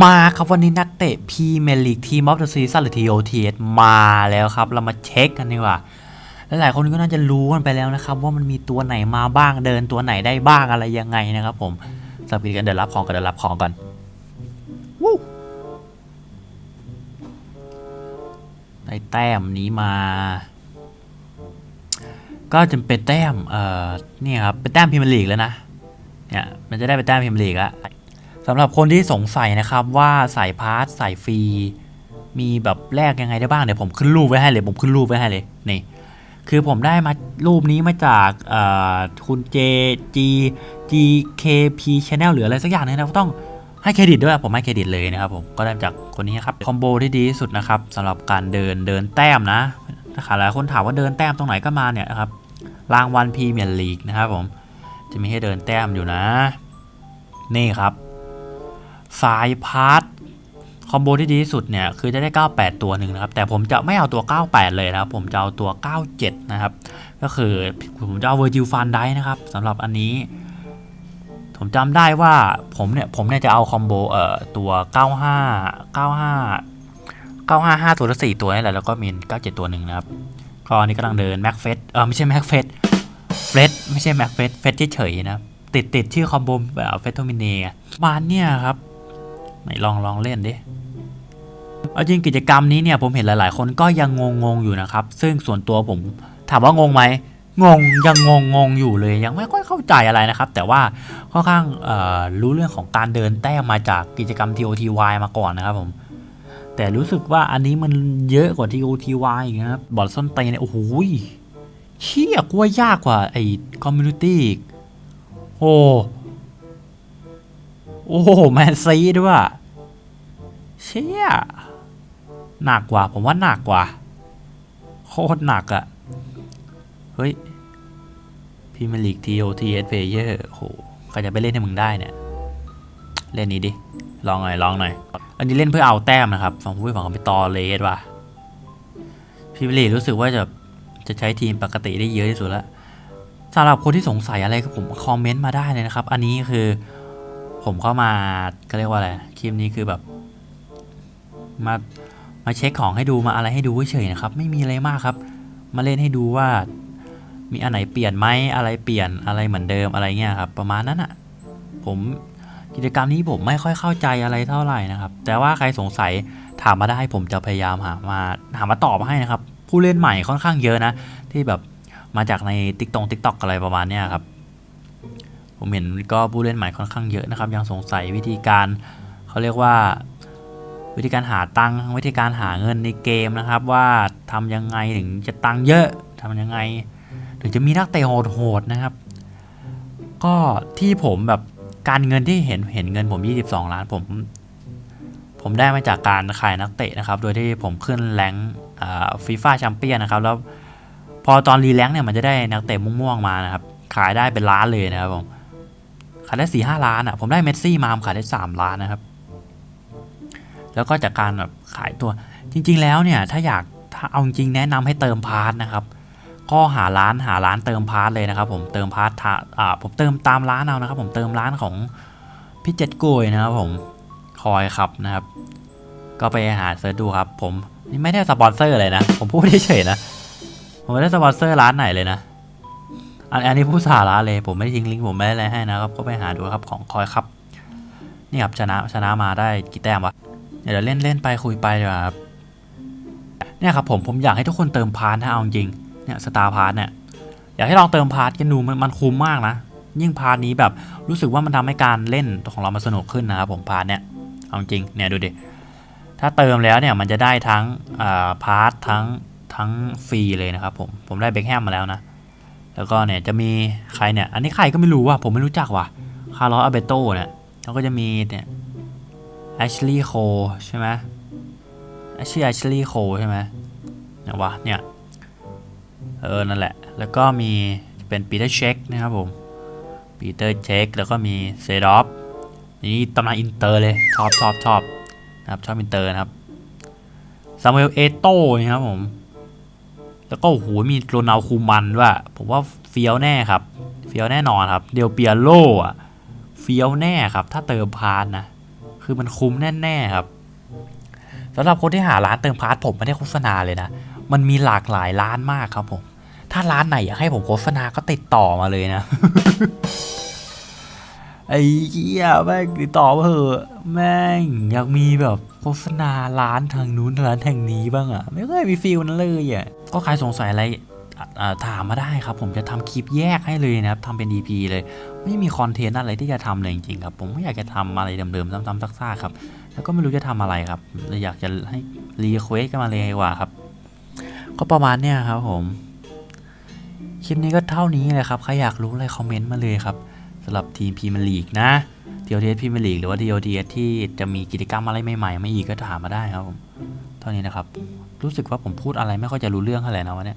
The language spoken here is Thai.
มาครับวันนี้นักเตะพีเมลีกทีมออฟเดอะซีซั่นหรือ TOTS มาแล้วครับ เรามาเช็คกันดีกว่าหลายคนก็น่าจะรู้กันไปแล้วนะครับ ว่ามันมีตัวไหนมาบ้างเดินตัวไหนได้บ้างอะไรยังไงนะครับผมสับกิจกันเดินรับของกันเดินรับของก่อนวู้ได้แต้มนี้มา ก็จะเป็นแต้มเอ่อนี่ครับเป็นแต้มพรีเมลีกแล้วนะเนี่ยมันจะได้เป็นแต้มพรีเมลีกแล้ว สำหรับคนที่สงสัยนะครับว่าสายพาร์ทสายฟรี มีแบบแลกยังไงได้บ้างเดี๋ยวผมขึ้นรูปไว้ให้เลยผมขึ้นรูปไว้ให้เลยนี่คือผมได้มารูปนี้มาจากคุณ J G G K P Channel หรืออะไรสักอย่างนึงนะต้องให้เครดิตด้วยผมให้เครดิตเลยนะครับผมก็ได้จากคนนี้ครับคอมโบที่ดีที่สุดนะครับสำหรับการเดินเดินแต้มนะถ้าหลายคนถามว่าเดินแต้มตรงไหนก็มาเนี่ยนะครับรางวัลพรีเมียร์ลีกนะครับผมจะมีให้เดินแต้มอยู่นะ นี่ครับ สายพาร์ทคอมโบที่ดีที่สุดเนี่ยคือจะได้ 98 ตัวหนึ่งนะครับ แต่ผมจะไม่เอาตัว 98 เลยนะครับ ผมจะเอาตัว 97 นะครับ ก็คือผมจะเอาเวอร์จิลฟันได้นะครับสำหรับอันนี้ ผมจำได้ว่าผมเนี่ยผมเนี่ยจะเอาคอมโบเอ่อตัว 95 95 955 ตัวละ4ตัวนี่แหละแล้วก็มี 97 ตัวหนึ่งนะครับก็อันนี้กำลังเดินแม็กเฟสเออไม่ใช่แม็กเฟสเฟสไม่ใช่แม็กเฟสเฟสเฉยๆนะติดติดชื่อคอมโบแบบเฟสโทมินีมาเนี่ยครับ ไหนลองลองเล่นดิเอาจริงกิจกรรมนี้เนี่ยผมเห็นหลายๆ คนก็ยังงงงๆอยู่นะครับ ซึ่งส่วนตัวผมถามว่างงไหมงงยังงงงงอยู่เลยยังไม่ค่อยเข้าใจอะไรนะครับ แต่ว่าค่อนข้างรู้เรื่องของการเดินแต้มมาจากกิจกรรม TOTY มาก่อนนะครับผมแต่รู้สึกว่าอันนี้มันเยอะกว่า TOTY อีกนะครับบอลส้นเตนเนี่ยโอ้โหเชี่ยกว่ายากกว่าไอ้คอมมูนิตี้โอ้ โอ้โหแมนซีด้วยเชี่ยหนักกว่า ผมว่าหนักกว่า โคตรหนักอะเฮ้ยพีเมลิกทีโอทีเอสเพเยอร์โหใครจะไปเล่นให้มึงได้เนี่ย เล่นนี้ดิ ลองหน่อย ลองหน่อย อันนี้เล่นเพื่อเอาแต้มนะครับฝั่งผู้ฝั่งไปต่อเลสว่ะพีเมลิกรู้สึกว่าจะจะใช้ทีมปกติได้เยอะที่สุดแล้วสำหรับคนที่สงสัยอะไรก็ผมคอมเมนต์มาได้เลยนะครับ อันนี้คือ ผมเข้ามาก็เรียกว่าอะไรคลิปนี้คือแบบ มามาเช็คของให้ดูมาอะไรให้ดูเฉยๆนะครับ ไม่มีอะไรมากครับ มาเล่นให้ดูว่า มีอันไหนเปลี่ยนไหมอะไรเปลี่ยนอะไรเหมือนเดิมอะไรเงี้ยครับ ประมาณนั้นอะผมกิจกรรมนี้ผมไม่ค่อยเข้าใจอะไรเท่าไหร่นะครับ แต่ว่าใครสงสัยถามมาได้ผมจะพยายามหามาหามาตอบให้นะครับ ผู้เล่นใหม่ค่อนข้างเยอะนะ ที่แบบมาจากในติ๊กตงติ๊กต็อกอะไรประมาณเนี้ยครับ ผมเห็นก็ผู้เล่นใหม่ค่อนข้างเยอะนะครับ ยังสงสัยวิธีการเขาเรียกว่าวิธีการหาตังค์วิธีการหาเงินในเกมนะครับ ว่าทำยังไงถึงจะตังค์เยอะทำยังไง ถึงจะมีนักเตะโหดๆนะครับ ก็ที่ผมแบบการเงินที่เห็นเห็นเงินผม 22 ล้านผม ผมได้มาจากการขายนักเตะนะครับ โดยที่ผมขึ้นแรงฟีฟ่าแชมเปี้ยนนะครับ แล้วพอตอนรีแลงค์เนี่ยมันจะได้นักเตะม่วงๆมานะครับ ขายได้เป็นล้านเลยนะครับผม ขายได้สี่ห้าล้านอะผมได้เมสซี่มามขายได้สามล้านนะครับ แล้วก็จากการแบบขายตัวจริง ๆ แล้วเนี่ยถ้าอยากถ้าเอาจริงแนะนำให้เติมพาร์ทนะครับ ก็หาร้านหาร้านเติมพาร์ทเลยนะครับ ผมเติมพาร์ททาอ่าผมเติมตามร้านเอานะครับ ผมเติมร้านของพี่เจ็ดโกยนะครับผมคอยครับนะครับ ก็ไปหาเสิร์ชดูครับ ผมนี่ไม่ได้สปอนเซอร์เลยนะ ผมพูดเฉยๆนะ ผมไม่ได้สปอนเซอร์ร้านไหนเลยนะ อันอันนี้ผู้สาระเลยผมไม่ได้ทิ้งลิงก์ผมไม่ได้อะไรให้นะครับ ก็ไปหาดูครับของคอยครับ นี่ครับชนะชนะมาได้กี่แต้มวะเดี๋ยวเล่นเล่นไปคุยไปดีกว่าครับเนี่ยครับผมผมอยากให้ทุกคนเติมพาร์ทนะเอาจริงเนี่ยสตาร์พาร์ทเนี่ยอยากให้ลองเติมพาร์ทกันดูมันมันคุ้มมากนะ ยิ่งพาร์ทนี้แบบรู้สึกว่ามันทำให้การเล่นของเรามันสนุกขึ้นนะครับผมพาร์ทเนี่ยเอาจริงเนี่ยดูดิถ้าเติมแล้วเนี่ยมันจะได้ทั้งอ่าพาร์ททั้งทั้งฟรีเลยนะครับผมผมได้เบคแฮมมาแล้วนะ แล้วก็เนี่ยจะมีใครเนี่ย อันนี้ใครก็ไม่รู้ว่ะผมไม่รู้จักว่ะ คาร์ลอสอาเบโตเนี่ยแล้วก็จะมีเนี่ยแอชลีย์โคใช่ไหมชื่อแอชลีย์โคใช่ไหมเนี่ยวะเนี่ย เออ นั่นแหละ แล้วก็มีเป็นปีเตอร์เช็คนะครับผมปีเตอร์เช็คแล้วก็มีเซดอฟนี่ตำนานอินเตอร์เลยชอบชอบชอบนะครับชอบอินเตอร์นะครับซามูเอลเอโต้นะครับผม แล้วก็โหมีโรนัลคูมันด้วยผมว่าเฟี้ยวแน่ครับเฟี้ยวแน่นอนครับ เดียวเปียโลอะเฟี้ยวแน่ครับ ถ้าเติมพาร์ทนะ คือมันคุ้มแน่ๆครับสำหรับคนที่หาร้านเติมพาร์ทผมไม่ได้โฆษณาเลยนะ มันมีหลากหลายร้านมากครับผม ถ้าร้านไหนอยากให้ผมโฆษณาก็ติดต่อมาเลยนะ ไอ้เหี้ยแม่งติดต่อมาเถอะแม่งอยากมีแบบโฆษณาร้านทางนู้นร้านทางนี้บ้างอะไม่เคยมีฟีลนั้นเลยอะก็ใครสงสัยอะไรถามมาได้ครับ ผมจะทำคลิปแยกให้เลยนะครับทำเป็น EP เลย ไม่มีคอนเทนต์อะไรที่จะทำเลยจริงๆครับ ผมไม่อยากจะทำอะไรเดิมๆซ้ำๆซากๆครับ แล้วก็ไม่รู้จะทำอะไรครับเลยอยากจะให้รีเควสกันมาเลยดีกว่าครับ ก็ประมาณเนี้ยครับผม คลิปนี้ก็เท่านี้เลยครับ ใครอยากรู้อะไรคอมเมนต์มาเลยครับ สำหรับทีมพรีเมียร์ลีกนะ TOTS พรีเมียร์ลีกหรือว่า TOTS ที่จะมีกิจกรรมอะไรใหม่ๆไม่อีกก็ถามมาได้ครับผมเท่านี้นะครับ รู้สึกว่าผมพูดอะไรไม่ค่อยจะรู้เรื่องเท่าไหร่นะวันนี้